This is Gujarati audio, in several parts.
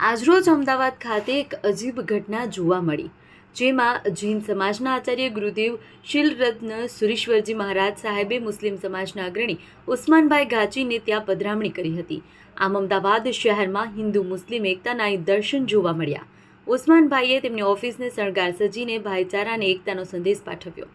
આજરોજ અમદાવાદ ખાતે એક અજીબ ઘટના જોવા મળી, જેમાં જૈન સમાજના આચાર્ય ગુરુદેવ શીલરત્ન સુરેશ્વરજી મહારાજ સાહેબે મુસ્લિમ સમાજના અગ્રણી ઉસ્માનભાઈ ગાચીને ત્યાં પધરામણી કરી હતી. આમ અમદાવાદ શહેરમાં હિન્દુ મુસ્લિમ એકતાના દર્શન જોવા મળ્યા. ઉસ્માનભાઈએ તેમની ઓફિસને શણગાર સજીને ભાઈચારા અને એકતાનો સંદેશ પાઠવ્યો.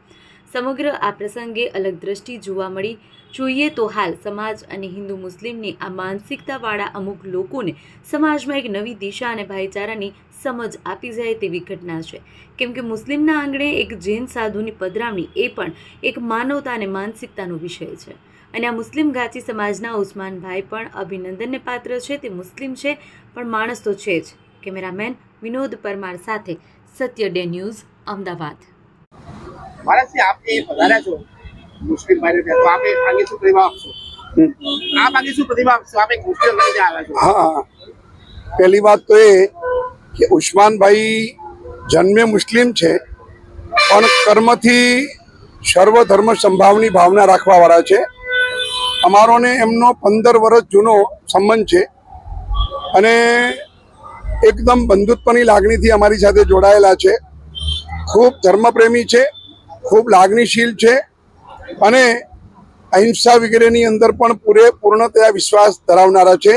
સમગ્ર આ પ્રસંગે અલગ દ્રષ્ટિ જોવા મળી. જોઈએ તો હાલ સમાજ અને હિન્દુ મુસ્લિમની આ માનસિકતાવાળા અમુક લોકોને સમાજમાં એક નવી દિશા અને ભાઈચારાની સમજ આપી જાય તેવી ઘટના છે. કેમ કે મુસ્લિમના આંગણે એક જૈન સાધુની પધરામણી એ પણ એક માનવતા અને માનસિકતાનો વિષય છે. અને આ મુસ્લિમ ગાચી સમાજના ઉસ્માનભાઈ પણ અભિનંદનને પાત્ર છે. તે મુસ્લિમ છે, પણ માણસ તો છે જ. કેમેરામેન વિનોદ પરમાર સાથે સત્ય ડે ન્યૂઝ, અમદાવાદ. ભારતથી આપે વધાર્યા છો. મુસ્લિમ ભાઈને ત્યાં તો આપે આગે શું પ્રતિભાવ આપશો? આપ આગે શું પ્રતિભાવ આપશો? આપ એક મુસ્લિમ લઈને આવ્યા છો. હા પહેલી વાત તો એ કે ઉસ્માનભાઈ જન્મે મુસ્લિમ છે પણ કર્મથી સર્વ ધર્મ સંભાવની ભાવના રાખવાવાળા છે. અમારો ને એમનો પંદર વર્ષ જૂનો સંબંધ છે અને એકદમ બંધુત્વની લાગણીથી અમારી સાથે જોડાયેલા છે. ખૂબ ધર્મપ્રેમી છે ખૂબ લાગણીશીલ છે અને અહિંસા વગેરેની અંદર પણ પૂરેપૂર્ણતયા વિશ્વાસ ધરાવનારા છે.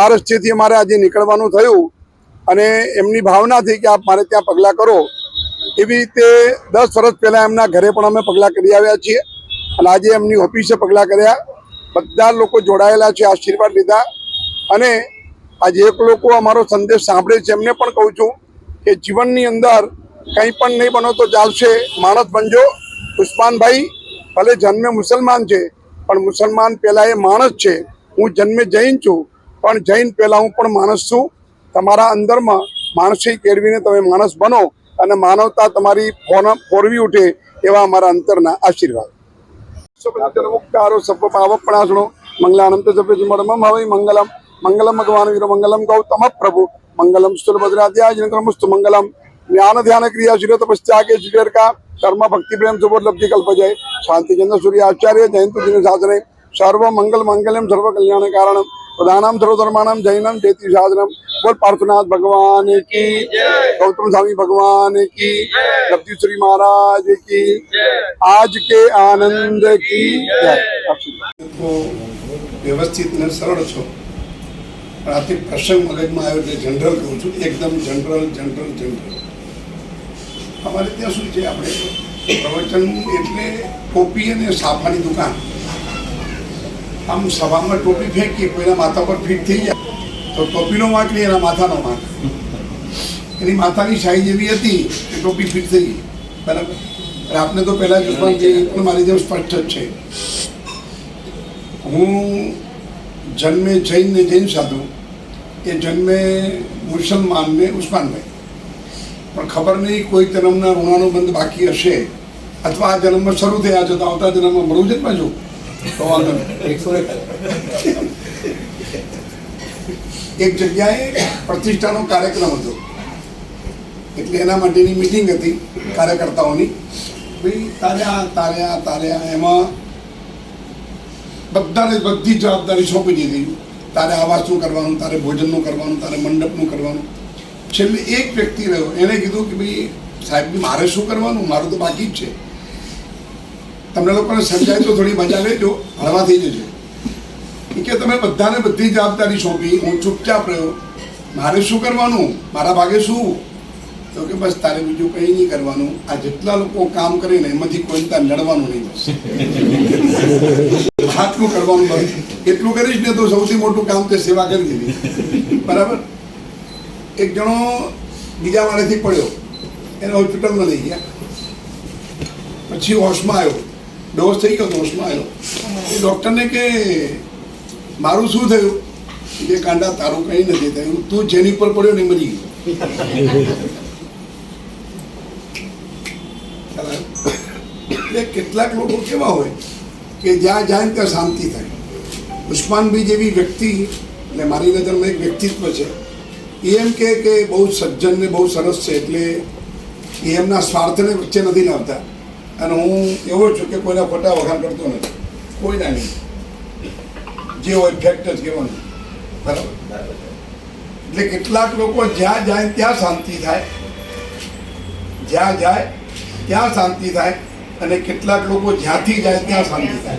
આ રસ્તેથી અમારે આજે નીકળવાનું થયું અને એમની ભાવના થઈ કે આપ મારે ત્યાં પગલાં કરો એવી રીતે દસ વર્ષ પહેલાં એમના ઘરે પણ અમે પગલાં કરી આવ્યા છીએ અને આજે એમની ઓફિસે પગલાં કર્યા. બધા લોકો જોડાયેલા છે, આશીર્વાદ લીધા અને આજે એક લોકો અમારો સંદેશ સાંભળે છે. એમને પણ કહું છું કે જીવનની અંદર કંઈ પણ નહીં બનો તો ચાલશે. માણસ બનજો. ઉસ્માનભાઈ ભલે જન્મે મુસલમાન છે, પણ મુસલમાન પહેલાં એ માણસ છે. હું જન્મે જૈન છું, પણ જૈન પહેલાં હું પણ માણસ છું. તમારા અંદરમાં માણસી કેળવીને તમે માણસ બનો અને માનવતા તમારી ફોરવી ઉઠે એવા અમારા અંતરના આશીર્વાદ. મુક્તારો સર્વ પાવપણાસણો મંગલાનંદ સભ્ય જીમડમમ હવે મંગલમ. મંગલમ ભગવાન વીર મંગલમ ગૌતમ પ્રભુ. મંગલમ સુરભદ્રાધ્યાય નમસ્તુ મંગલમ. જ્ઞાન ધ્યાન ક્રિયા શ્રી તપસ્યા કે શ્રીર કા કર્મ, ભક્તિ, પ્રેમ સુબોધલબ્ધિ કલ્પ, જય. શાંતિચંદ્ર સૂર્ય, આચાર્ય, જયંતુ દિન શાસને સર્વ મંગલ મંગલમ સર્વ કલ્યાણ કારણમ. પ્રધાનમ સર્વધર્માણમ જૈનમ જયતિ સાધનમ. બોલ પાર્થનાથ ભગવાન કી ગૌતમ સ્વામી ભગવાન કી લબ્ધિ શ્રી મહારાજ કી આજ કે આનંદ કી વ્યવસ્થિત અને સરળ છો. પણ આથી પ્રસંગ મગજમાં આવ્યો એટલે જનરલ કહું છું. એકદમ જનરલ જનરલ જનરલ અમારે ત્યાં શું છે આપણે? પ્રવચન એટલે ટોપી અને સાફાની દુકાન. આમ સભામાં ટોપી ફેંકીએ કોઈના માથા પર ફિટ થઈ જાય, તો ટોપીનો વાંક નહીં, એના માથાનો વાંક. એની માથાની સાઈઝ એવી હતી કે ટોપી ફિટ થઈ ગઈ. બરાબર? આપને તો પહેલાં જ પણ જે પણ મારી જેમ સ્પષ્ટ જ છે. હું જન્મે જૈન ને જૈન સાધુ, એ જન્મે મુસલમાન ને ઉસ્માનભાઈ. પણ ખબર નહીં કોઈ જન્મના ઋણાનો બંધ બાકી હશે. અથવા આ જન્મમાં શરૂ થયા છે તો આવતા જન્મમાં મળવું છે પાછું? તો વાંધો એક. જગ્યાએ પ્રતિષ્ઠાનો કાર્યક્રમ હતો. એટલે એના માટેની મિટિંગ હતી કાર્યકર્તાઓની. ભાઈ તારે આ તારે આ તારે આ એમાં બધાને બધી જવાબદારી સોંપી દીધી. તારે આવાસનું કરવાનું તારે ભોજનનું કરવાનું તારે મંડપનું કરવાનું. છેલ્લે એક વ્યક્તિ રહ્યો. એને કીધું કે ભાઈ, સાહેબ મારે શું કરવાનું? મારું તો બાકી જ છે. તમને લોકોને સમજાય તો થોડી મજા લેજો. હળવા થઈ જજો. કે તમે બધાને બધી જવાબદારી સોંપી. હું ચૂપચાપ રહ્યો. મારે શું કરવાનું? મારા ભાગે શું? તો કે બસ તારે બીજું કંઈ નહીં કરવાનું. આ જેટલા લોકો કામ કરે ને એમાંથી કોઈ તાર લડવાનું નહીં બસ. હાથનું કરવાનું બસ. એટલું કરીશ ને તો સૌથી મોટું કામ તે સેવા કરી દીધી બરાબર? એક જણો બીજા માળેથી પડ્યો. એને હોસ્પિટલમાં લઈ ગયા. પછી હોશમાં આવ્યો. ડોઝ થઈ ગયો હોશમાં આવ્યો. એ ડૉક્ટરને કે, મારું શું થયું? એ કાંડા તારું કંઈ નથી થયું. તું જેની ઉપર પડ્યો ને મરી ગયો. કેટલાક લોકો કેવા હોય કે જ્યાં જાય ત્યાં શાંતિ થાય. ઉસ્માનભાઈ જેવી વ્યક્તિ, એટલે મારી નજરમાં એક વ્યક્તિત્વ છે એ એમ કે કે બહુ સજ્જન ને બહુ સરસ છે એટલે એ એમના સ્વાર્થને વચ્ચે નથી લાવતા. અને હું એવો છું કે કોઈના ખોટા વખાણ કરતો નથી. કોઈના નહીં. જે હોય ફેક્ટ જ કહેવાનું. બરાબર? એટલે કેટલાક લોકો જ્યાં જાય ત્યાં શાંતિ થાય. જ્યાં જાય ત્યાં શાંતિ થાય. અને કેટલાક લોકો જ્યાંથી જાય ત્યાં શાંતિ થાય.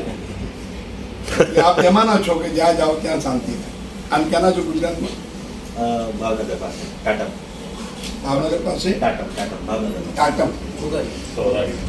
આપ એમાં છો કે જ્યાં જાઓ ત્યાં શાંતિ થાય. આમ ક્યાંના છો ગુજરાતમાં? ભાવનગર પાસે. કાટમ ભાવનગર પાસે? કાટમ કાટમ ભાવનગર. કાટમ ગોગલ સોરાડી